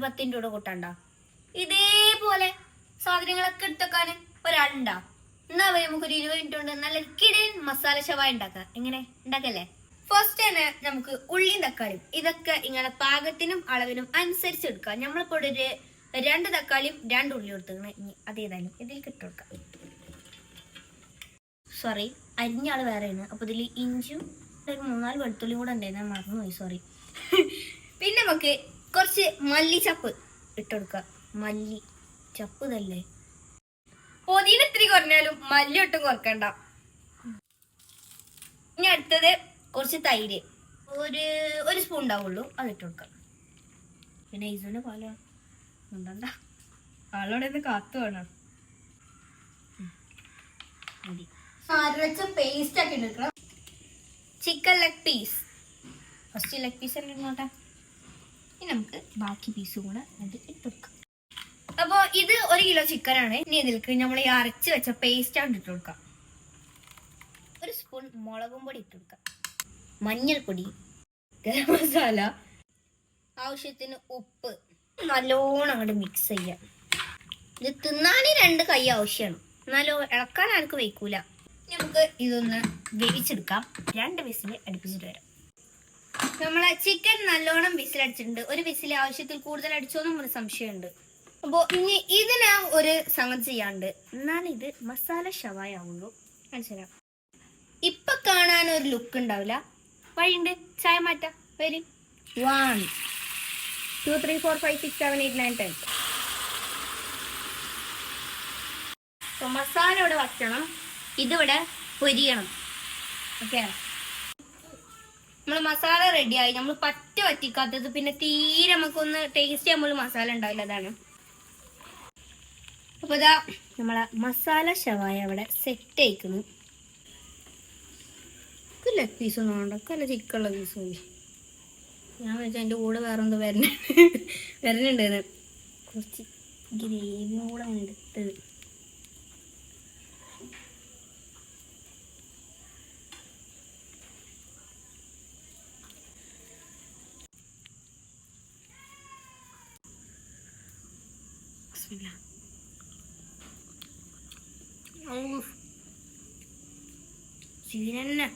ഒരു പത്തിന്റെ കൂടെ കൂട്ടണ്ട. ഇതേപോലെ സാധനങ്ങളൊക്കെ എടുത്തേക്കാൻ ഒരാളുണ്ടാ. എന്നാ നമുക്കൊരു ഇരുപത് മിനിറ്റ് കൊണ്ട് നല്ല കിടൻ മസാല ഷവായ ഉണ്ടാക്കാം. എങ്ങനെ? ഉണ്ടാക്കല്ലേ? ഫസ്റ്റ് തന്നെ നമുക്ക് ഉള്ളിയും തക്കാളിയും. ഇതൊക്കെ ഇങ്ങനെ പാകത്തിനും അളവിനും അനുസരിച്ച് എടുക്കാം. നമ്മളിപ്പോൾ ഒരു രണ്ട് തക്കാളിയും രണ്ട് ഉള്ളി കൊടുത്തേക്കണേ ഇനി അതേതായാലും ഇതിൽ കിട്ടുകൊടുക്കാം സോറി അരിഞ്ഞ ആൾ വേറെയാണ്. അപ്പൊ ഇതിൽ ഇഞ്ചും മൂന്നാൽ വെളുത്തുള്ളിയും കൂടെ ഉണ്ടായിരുന്നു. മറന്നുപോയി സോറി പിന്നെ നമുക്ക് കുറച്ച് മല്ലിച്ചപ്പ് ഇട്ടുകൊടുക്കുക മല്ലി ചപ്പ് തല്ലേ പൊതിന് ഇത്തിരി കുറഞ്ഞാലും മല്ലി ഒട്ടും കുറക്കണ്ട. ഇനി അടുത്തത് കുറച്ച് തൈര്. ഒരു ഒരു സ്പൂൺ ഉണ്ടാവുള്ളൂ. അത് ഇട്ട് കൊടുക്കാം പിന്നെ ഇസുവിന്റെ പാല ഉണ്ടണ്ട ആളോടെ ഇത് കാത്തു വേണം. അരച്ച പേസ്റ്റ് ആക്കി എടുക്കണം. Chicken leg piece first leg piece എല്ലാം ഇങ്ങോട്ടെ ഇനി നമുക്ക് ബാക്കി പീസും കൂടെ അത് ഇട്ടുകൊടുക്കാം അപ്പോൾ ഇത് ഒരു കിലോ ചിക്കൻ ആണ്. ഇനി ഇതിലേക്ക് നമ്മൾ ഈ അരച്ച് വെച്ച ആണ് ഇട്ട് കൊടുക്കാം ഒരു സ്പൂൺ മുളകും പൊടി ഇട്ട് കൊടുക്കാം മഞ്ഞൾപ്പൊടി ഗരം മസാല ആവശ്യത്തിന് ഉപ്പ് നല്ലോണം അങ്ങോട്ട് മിക്സ് ചെയ്യാം ഇത് തിന്നാൻ രണ്ട് കൈ ആവശ്യമാണ്. എന്നാലോ ഇളക്കാൻ ആർക്കും വയ്ക്കൂല. നമുക്ക് ഇതൊന്ന് വേവിച്ചെടുക്കാം. രണ്ട് വിസിൽ അടുപ്പിച്ചിട്ട് വരാം. നമ്മളെ ചിക്കൻ നല്ലോണം വിസിലടിച്ചിട്ടുണ്ട്. ഒരു വിസിൽ ആവശ്യത്തിൽ കൂടുതൽ അടിച്ചോന്നും ഒരു സംശയമുണ്ട്. അപ്പോൾ ഇനി ഇതിന് ഒരു സംഗതി ചെയ്യാണ്ട് എന്നാൽ ഇത് മസാല ഷവായ ആവുള്ളൂ മനസ്സിലാ ഇപ്പൊ കാണാൻ ഒരു ലുക്ക് ഉണ്ടാവില്ല. വഴിയുണ്ട്. ചായ മാറ്റാം. വരും. One two three four five six seven eight nine ten masala ഇവിടെ വയ്ക്കണം. ഇതിവിടെ പൊരിയണം. ഓക്കെ നമ്മൾ മസാല റെഡിയായി നമ്മൾ പറ്റ വറ്റിക്കാത്തത് പിന്നെ തീരെ നമുക്കൊന്ന് ടേസ്റ്റ് ചെയ്യുമ്പോൾ മസാല ഉണ്ടാവില്ല അതാണ് അപ്പൊ ഇതാ നമ്മളെ മസാല ഷവായ അവിടെ സെറ്റ് ആയിക്കുന്നു ലെഗ് പീസ് ഒന്നും വേണ്ട. അല്ല ചിക്കനുള്ള പീസ് മതി. ഞാൻ വെച്ചാൽ എന്റെ കൂടെ വേറെ എന്തോ വരണ വരണുണ്ടെന്ന് കുറച്ച് ഗ്രേവിയും കൂടെ എടുത്തത് Bismillah. Of. Sinirlenme.